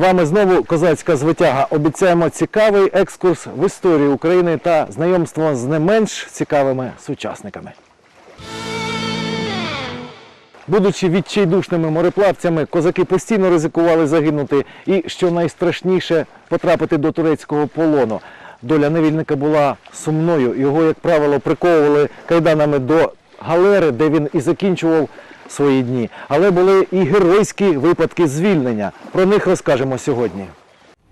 вами знову козацька звитяга. Обіцяємо цікавий екскурс в історію України та знайомство з не менш цікавими сучасниками. Будучи відчайдушними мореплавцями, козаки постійно ризикували загинути і, що найстрашніше, потрапити до турецького полону. Доля невільника була сумною. Його, як правило, приковували кайданами до галери, де він і закінчував свої дні. Але були і геройські випадки звільнення. Про них розкажемо сьогодні.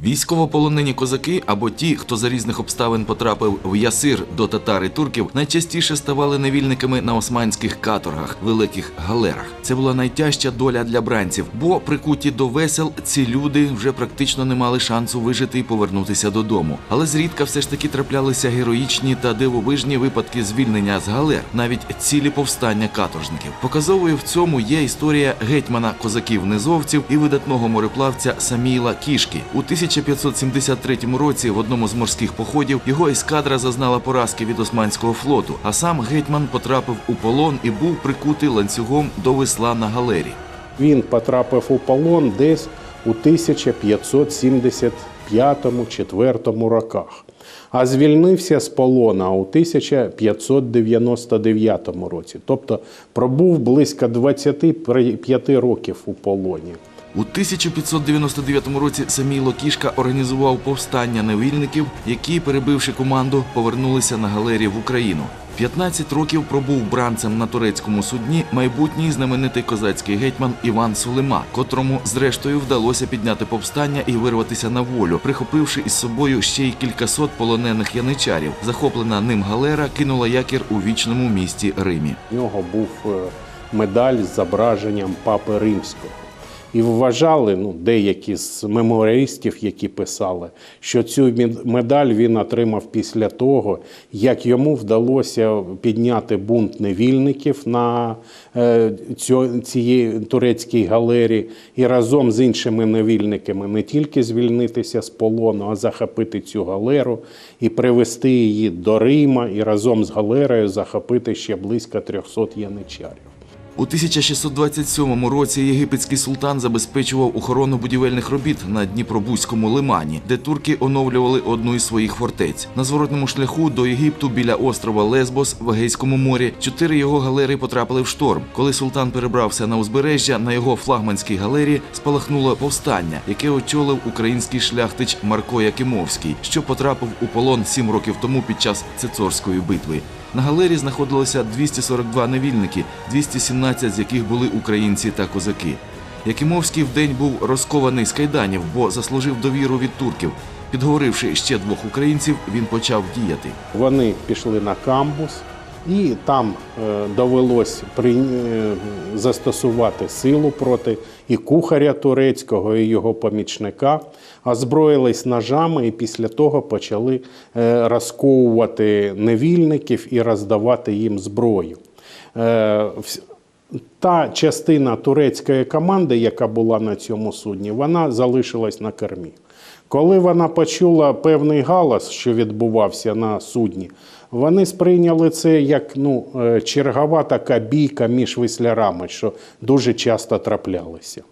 Військовополонені козаки або ті, хто за різних обставин потрапив в Ясир до татар і турків, найчастіше ставали невільниками на османських каторгах, великих галерах. Це була найтяжча доля для бранців, бо прикуті до весел ці люди вже практично не мали шансу вижити і повернутися додому. Але зрідка все ж таки траплялися героїчні та дивовижні випадки звільнення з галер, навіть цілі повстання каторжників. Показовою в цьому є історія гетьмана козаків-низовців і видатного мореплавця Саміла Кішки. У 1573 році в одному з морських походів його ескадра зазнала поразки від османського флоту, а сам гетьман потрапив у полон і був прикутий ланцюгом до весла на галері. Він потрапив у полон десь у 1575-4 роках, а звільнився з полона у 1599 році. Тобто пробув близько 25 років у полоні. У 1599 році Саміло Кішка організував повстання невільників, які, перебивши команду, повернулися на галері в Україну. 15 років пробув бранцем на турецькому судні майбутній знаменитий козацький гетьман Іван Сулейма, котрому зрештою вдалося підняти повстання і вирватися на волю, прихопивши із собою ще й кількасот полонених яничарів. Захоплена ним галера кинула якір у вічному місті Римі. У нього був е, медаль з зображенням папи римського. І вважали ну, деякі з меморіалістів, які писали, що цю мед- медаль він отримав після того, як йому вдалося підняти бунт невільників на е, цієї турецькій галері і разом з іншими невільниками не тільки звільнитися з полону, а захопити цю галеру і привести її до Рима, і разом з галерою захопити ще близько 300 яничарів. У 1627 році єгипетський султан забезпечував охорону будівельних робіт на Дніпробузькому лимані, де турки оновлювали одну із своїх фортець. На зворотному шляху до Єгипту біля острова Лесбос в Егейському морі чотири його галери потрапили в шторм. Коли султан перебрався на узбережжя, на його флагманській галері спалахнуло повстання, яке очолив український шляхтич Марко Якимовський, що потрапив у полон сім років тому під час Цицорської битви. На галері знаходилося 242 невільники, 217 з яких були українці та козаки. Якимовський вдень був розкований з кайданів, бо заслужив довіру від турків. Підговоривши ще двох українців, він почав діяти. Вони пішли на камбус, і там е, довелось е, застосувати силу проти і кухаря турецького, і його помічника. Озброїлись ножами і після того почали е, розковувати невільників і роздавати їм зброю. Та частина турецької команди, яка була на цьому судні, вона залишилась на кормі. Коли вона почула певний галас, що відбувався на судні, вони сприйняли це як ну, е, чергова така бійка між веслярами, що дуже часто траплялися.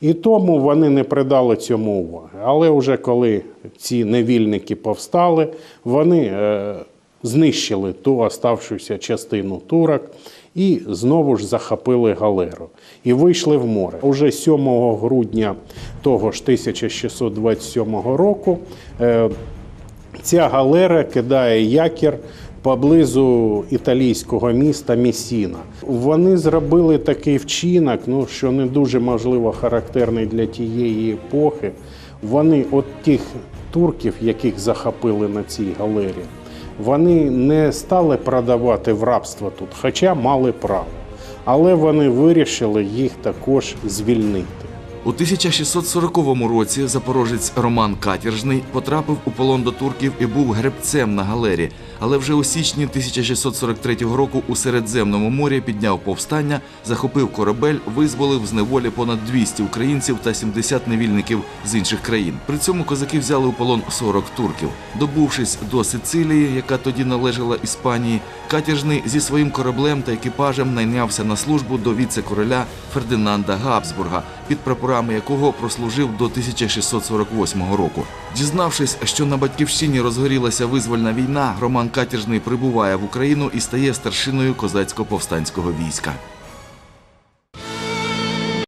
І тому вони не придали цьому уваги. Але вже коли ці невільники повстали, вони е, знищили ту оставшуюся частину турок і знову ж захопили галеру і вийшли в море. Уже 7 грудня того ж 1627 року е, ця галера кидає якір поблизу італійського міста Місіна. Вони зробили такий вчинок, ну що не дуже можливо характерний для тієї епохи. Вони от тих турків, яких захопили на цій галері, вони не стали продавати в рабство тут, хоча мали право. Але вони вирішили їх також звільнити. У 1640 році запорожець Роман Катіржний потрапив у полон до турків і був гребцем на галері. Але вже у січні 1643 року у Середземному морі підняв повстання, захопив корабель, визволив з неволі понад 200 українців та 70 невільників з інших країн. При цьому козаки взяли у полон 40 турків. Добувшись до Сицилії, яка тоді належала Іспанії, Катіржний зі своїм кораблем та екіпажем найнявся на службу до віце-короля Фердинанда Габсбурга під прапора програми якого прослужив до 1648 року. Дізнавшись, що на батьківщині розгорілася визвольна війна, Роман Катіжний прибуває в Україну і стає старшиною козацько-повстанського війська.